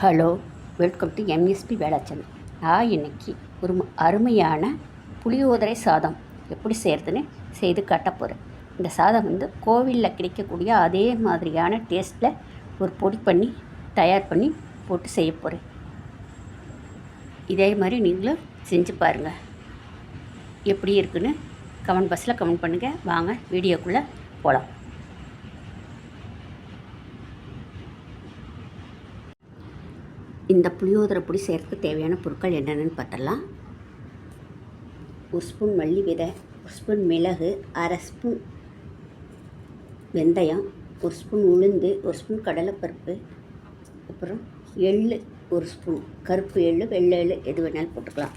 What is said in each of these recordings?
Hello welcome to MSP Velachal நான் இன்னைக்கு ஒரு அருமையான புளியோதரை சாதம் எப்படி செய்கிறதுன்னு செய்து காட்ட போகிறேன் இந்த சாதம் வந்து கோவிலில் கிடைக்கக்கூடிய அதே மாதிரியான டேஸ்ட்டில் ஒரு பொடி பண்ணி தயார் பண்ணி போட்டு செய்ய போகிறேன் இதே மாதிரி நீங்களும் செஞ்சு பாருங்கள் எப்படி இருக்குன்னு கமெண்ட் பாக்ஸில் கமெண்ட் பண்ணுங்கள் வாங்க வீடியோக்குள்ளே போகலாம் இந்த புளியோதரை பொடி செய்கிறதுக்கு தேவையான பொருட்கள் என்னென்னு பார்த்தலாம் ஒரு ஸ்பூன் மல்லி விதை ஒரு ஸ்பூன் மிளகு அரை ஸ்பூன் வெந்தயம் ஒரு ஸ்பூன் உளுந்து ஒரு ஸ்பூன் கடலைப்பருப்பு அப்புறம் எள்ளு ஒரு ஸ்பூன் கருப்பு எள்ளு வெள்ளை எள்ளு எது வேணாலும் போட்டுக்கலாம்.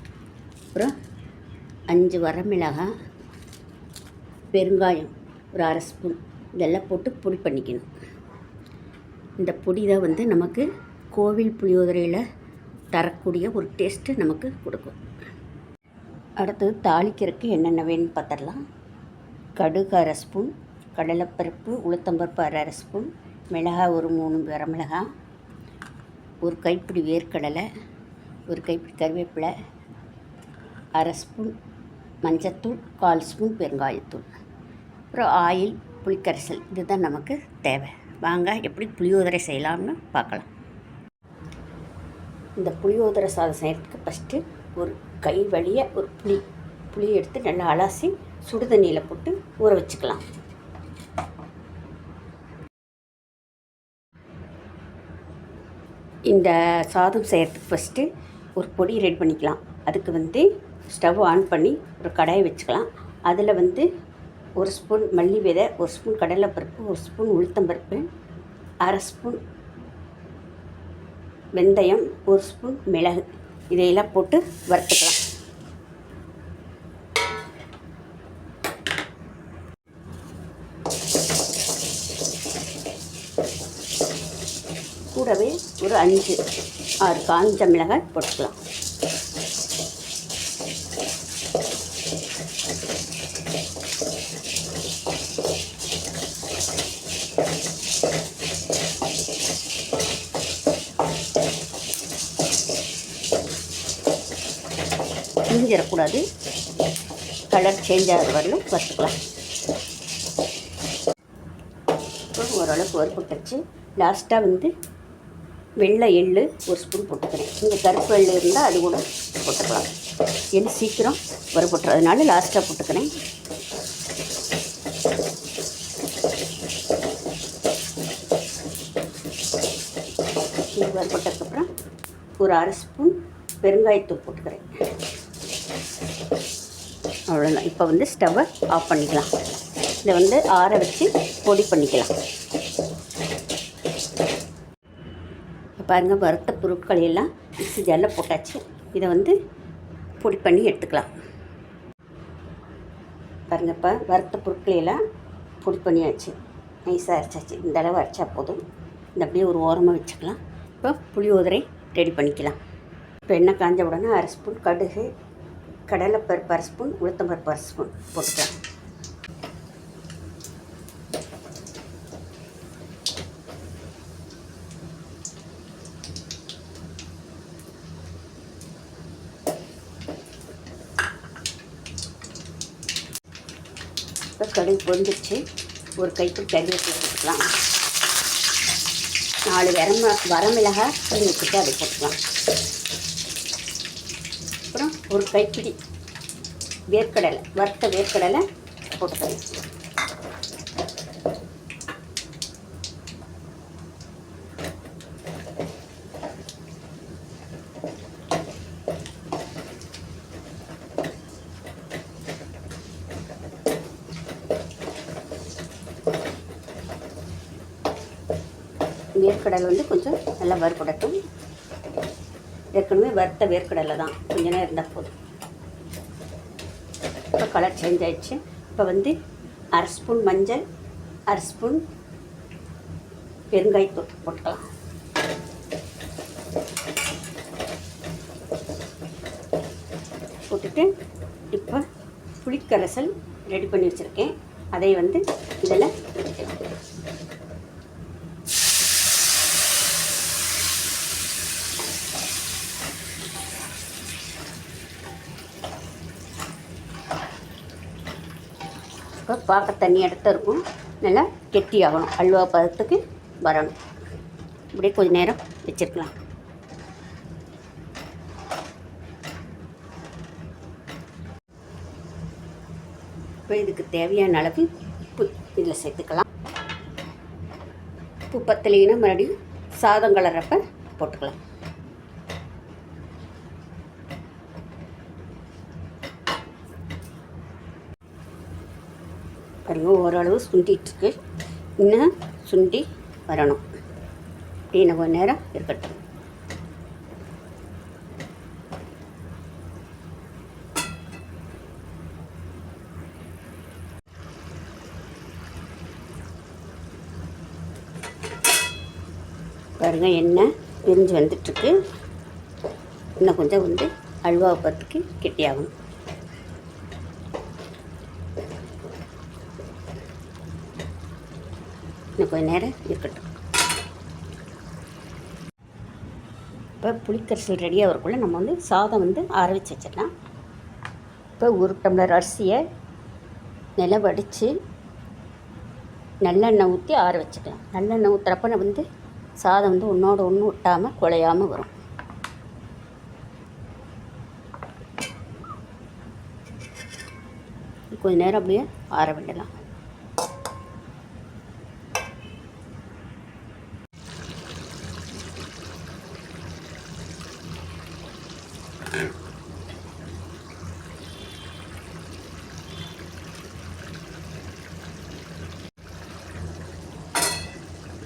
அப்புறம் அஞ்சு வரமிளகாய் பெருங்காயம் ஒரு அரை ஸ்பூன் இதெல்லாம் போட்டு பொடி பண்ணிக்கணும். இந்த பொடி தான் வந்து நமக்கு கோவில் புளியோதரையில் தரக்கூடிய ஒரு டேஸ்ட்டு நமக்கு கொடுக்கும். அடுத்தது தாளிக்கிறதுக்கு என்னென்ன வேணும்னு பார்த்துடலாம். கடுகு அரை ஸ்பூன் கடலைப்பருப்பு உளுத்தம்பருப்பு அரை அரை ஸ்பூன் மிளகாய் ஒரு மூணு வரமிளகாய் ஒரு கைப்பிடி வேர்க்கடலை ஒரு கைப்பிடி கருவேப்பிலை அரை ஸ்பூன் மஞ்சத்தூள் கால் ஸ்பூன் பெருங்காயத்தூள். அப்புறம் ஆயில் புளிக்கரைசல் இதுதான் நமக்கு தேவை. வாங்க எப்படி புளியோதரை செய்யலாம்னு பார்க்கலாம். இந்த புளியோதரை சாதம் செய்கிறதுக்கு ஃபஸ்ட்டு ஒரு கை வழியாக ஒரு புளி புளி எடுத்து நல்லா அலசி சுடு தண்ணியில் போட்டு ஊற வச்சுக்கலாம். இந்த சாதம் செய்கிறதுக்கு ஃபஸ்ட்டு ஒரு பொடி ரெடி பண்ணிக்கலாம். அதுக்கு வந்து ஸ்டவ் ஆன் பண்ணி ஒரு கடாயை வச்சுக்கலாம். அதில் வந்து ஒரு ஸ்பூன் மல்லி விதை ஒரு ஸ்பூன் கடலைப்பருப்பு ஒரு ஸ்பூன் உளுத்தம்பருப்பு அரை ஸ்பூன் வெந்தயம் ஒரு ஸ்பூன் மிளகு. இதையெல்லாம் போட்டு வறுத்துக்கலாம். கூடவே ஒரு அஞ்சு ஆறு காஞ்ச மிளகாய் போட்டுக்கலாம். பிரிஞ்சிடக்கூடாது கலர் சேஞ்ச் ஆகிற வரலும் வறுத்துக்கலாம் ஓரளவுக்கு வறுப்புட்டுச்சு லாஸ்ட்டாக வந்து வெள்ளை எள்ளு ஒரு ஸ்பூன் போட்டுக்கிறேன். இங்கே கருப்பு எள்ளு இருந்தால் அது கூட போட்டுக்கலாம். எள் சீக்கிரம் வறுபட்டுறதுனால லாஸ்ட்டாக போட்டுக்கிறேன். இது வறுபட்டதுக்கப்புறம் ஒரு அரை ஸ்பூன் பெருங்காயத்தூள் போட்டுக்கிறேன். அவ்வளோதான் இப்போ வந்து ஸ்டவ்வை ஆஃப் பண்ணிக்கலாம். இதை வந்து ஆற வச்சு பொடி பண்ணிக்கலாம். பாருங்கள் வறுத்த பொருட்கள் எல்லாம் மிக்ஸி ஜாரில் போட்டாச்சு. இதை வந்து பொடி பண்ணி எடுத்துக்கலாம். பாருங்கள் இப்போ வறுத்த பொருட்களை எல்லாம் பொடி பண்ணியாச்சு. நைஸாக அரைச்சாச்சு. இந்த அளவு அரைச்சா போதும். இந்த அப்படியே ஒரு ஓரமாக வச்சுக்கலாம். இப்போ புளியோதரை ரெடி பண்ணிக்கலாம். இப்போ எண்ணெய் காஞ்ச உடனே அரை ஸ்பூன் கடுகு கடலைப்பருப்பு அரை ஸ்பூன் உளுத்தம்பருப்பு அரை ஸ்பூன் போட்டுக்கலாம். இப்போ கடுகு பொரிஞ்சிருச்சு. ஒரு கைக்கு கருவேப்பிலை போட்டுக்கலாம். நாலு வரம வரமிளகாய் புளி விட்டுட்டு அதை போட்டுக்கலாம். ஒரு கைப்பிடி வேர்க்கடலை வறுத்த வேர்க்கடலை போட்டுக்கலாம் வேர்க்கடலை வந்து கொஞ்சம் நல்லா வறுபடட்டும். ஏற்கனவே வறுத்த வேர்க்கடலை தான். கொஞ்ச நேரம் இருந்தால் போதும். இப்போ கலர் சேஞ்ச் ஆயிடுச்சு. இப்போ வந்து அரை ஸ்பூன் மஞ்சள் அரை ஸ்பூன் பெருங்காயத்தூள் போட்டுக்கலாம். போட்டுட்டு இப்போ புளிக்கரைசல் ரெடி பண்ணி வச்சுருக்கேன். அதை வந்து இதில் இப்போ பார்க்க தண்ணி இடத்த இருக்கும். நல்லா கெட்டியாகணும் அல்வா பதத்துக்கு வரணும். இப்படியே கொஞ்சம் நேரம் வச்சுருக்கலாம். இப்போ இதுக்கு தேவையான அளவு உப்பு இதில் சேர்த்துக்கலாம். உப்பு பத்தலைன்னா மறுபடியும் சாதம் கலர்றப்ப போட்டுக்கலாம். பாருங்க ஓரளவு சுண்டிகிட்ருக்கு இன்னும் சுண்டி வரணும். இன்னும் கொஞ்ச நேரம் இருக்கட்டும். பாருங்கள் எண்ணெய் பிரிஞ்சு வந்துட்டுருக்கு. இன்னும் கொஞ்சம் வந்து அல்வா பத்துக்கு கெட்டியாகணும். இன்னும் கொஞ்சம் நேரம் இருக்கட்டும். இப்போ புளிக்கரிசல் ரெடியாக வரக்குள்ளே நம்ம வந்து சாதம் வந்து ஆற வச்சு வச்சிடலாம். இப்போ ஒரு டம்ளர் அரிசியை நில வடித்து நல்லெண்ணெய் ஊற்றி ஆற வச்சுக்கலாம். நல்லெண்ணெய் ஊற்றுறப்ப நம்ம வந்து சாதம் வந்து ஒன்றோட ஒன்று விட்டாமல் குழையாமல் வரும். கொஞ்ச நேரம் அப்படியே ஆற விடலாம்.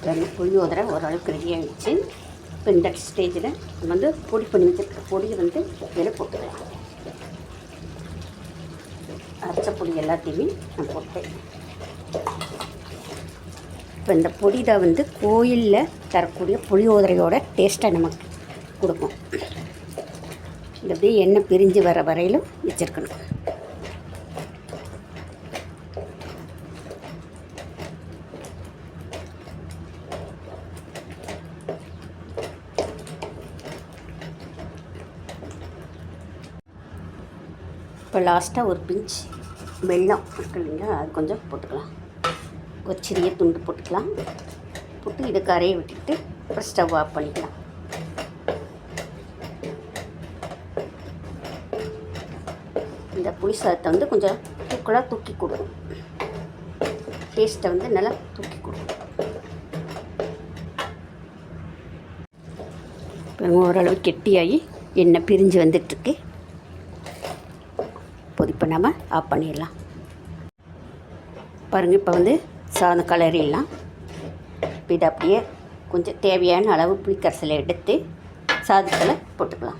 ரெண்டு புளியோதரை ஓரளவுக்கு ரெடியாக வச்சு இப்போ இந்த ஸ்டேஜில் நம்ம வந்து பொடி பண்ணி வச்சுருக்க பொடியை வந்து இதில் போட்டுக்கலாம். அரைச்ச பொடி எல்லாத்தையுமே நான் போட்டேன் இப்போ இந்த பொடி தான் வந்து கோயிலில் தரக்கூடிய புளியோதரையோட டேஸ்ட்டை நமக்கு கொடுக்கும் இந்த அப்படியே எண்ணெய் பிரிஞ்சு வர வரையிலும் வச்சுருக்கணும். இப்போ லாஸ்ட்டாக ஒரு பிஞ்ச் வெள்ளம் இருக்கு இல்லைங்களா அது கொஞ்சம் போட்டுக்கலாம். ஒரு சிறிய துண்டு போட்டுக்கலாம். போட்டு இதை கரையை விட்டுக்கிட்டு அப்புறம் ஸ்டவ் ஆஃப் பண்ணிக்கலாம். இந்த புளி சாதத்தை வந்து கொஞ்சம் தூக்கலாக தூக்கி கொடுக்கும் டேஸ்ட்டை வந்து நல்லா தூக்கி கொடுக்கும் இப்போ ஓரளவு கெட்டியாகி எண்ணெய் பிரிஞ்சு வந்துட்டுருக்கு. இப்போ நம்ம ஆஃப் பண்ணிடலாம். பாருங்கள் இப்போ வந்து சாதம் கலரிடலாம். இப்போ இதை அப்படியே கொஞ்சம் தேவையான அளவு புளிக்கரசலை எடுத்து சாதத்தில் போட்டுக்கலாம்.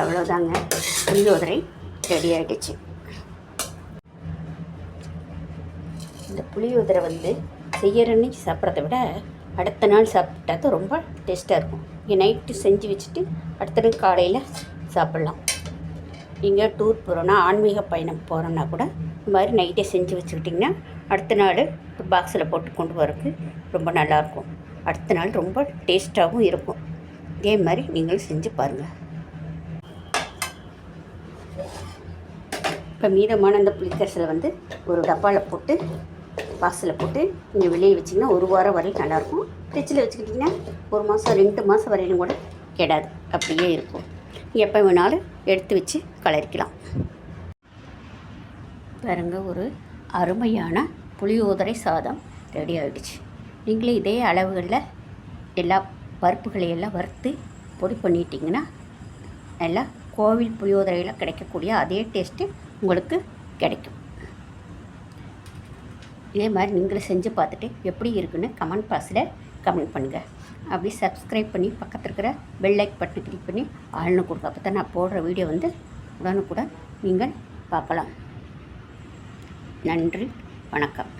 அவ்வளோதாங்க புளியோதரை ரெடி ஆகிடுச்சு இந்த புளியோதரை வந்து செய்கிற அன்னைக்கு சாப்பிட்றத விட அடுத்த நாள் சாப்பிட்டா தான் ரொம்ப டேஸ்ட்டாக இருக்கும். இங்கே நைட்டு செஞ்சு வச்சுட்டு அடுத்த நாள் காலையில் சாப்பிட்லாம். இங்கே டூர் போகிறோன்னா ஆன்மீக பயணம் போகிறோன்னா கூட இந்த மாதிரி நைட்டே செஞ்சு வச்சுக்கிட்டிங்கன்னா அடுத்த நாள் பாக்ஸில் போட்டு கொண்டு வரக்கு ரொம்ப நல்லாயிருக்கும் அடுத்த நாள் ரொம்ப டேஸ்ட்டாகவும் இருக்கும். இதே மாதிரி நீங்களும் செஞ்சு பாருங்கள் இப்போ மீதமான அந்த புளிக்கரசலை வந்து ஒரு டப்பாவில் போட்டு பாக்ஸில் போட்டு நீங்கள் வெளியே வச்சிங்கன்னா ஒரு வாரம் வரையும் நல்லாயிருக்கும். ஃப்ரிட்ஜில் வச்சுக்கிட்டிங்கன்னா ஒரு மாதம் ரெண்டு மாதம் வரையிலும் கூட கெடாது. அப்படியே இருக்கும். எப்போ வேணாலும் எடுத்து வச்சு கலரிக்கலாம். பாருங்க ஒரு அருமையான புளியோதரை சாதம் ரெடி ஆகிடுச்சு நீங்களே இதே அளவுகளில் எல்லா பருப்புகளையெல்லாம் வறுத்து பொடி பண்ணிட்டீங்கன்னா நல்லா கோவில் புளியோதரையில் கிடைக்கக்கூடிய அதே டேஸ்ட்டு உங்களுக்கு கிடைக்கும். இதே மாதிரி நீங்களும் செஞ்சு பார்த்துட்டு எப்படி இருக்குன்னு கமெண்ட் பாக்ஸில் கமெண்ட் பண்ணுங்கள் அப்படி சப்ஸ்கிரைப் பண்ணி பக்கத்தில் இருக்கிற பெல் லைக் பட்டன் கிளிக் பண்ணி ஆள்னு கொடுங்க. அப்போ தான் நான் போடுற வீடியோ வந்து உடனுக்குடன் நீங்கள் பார்க்கலாம். நன்றி வணக்கம்.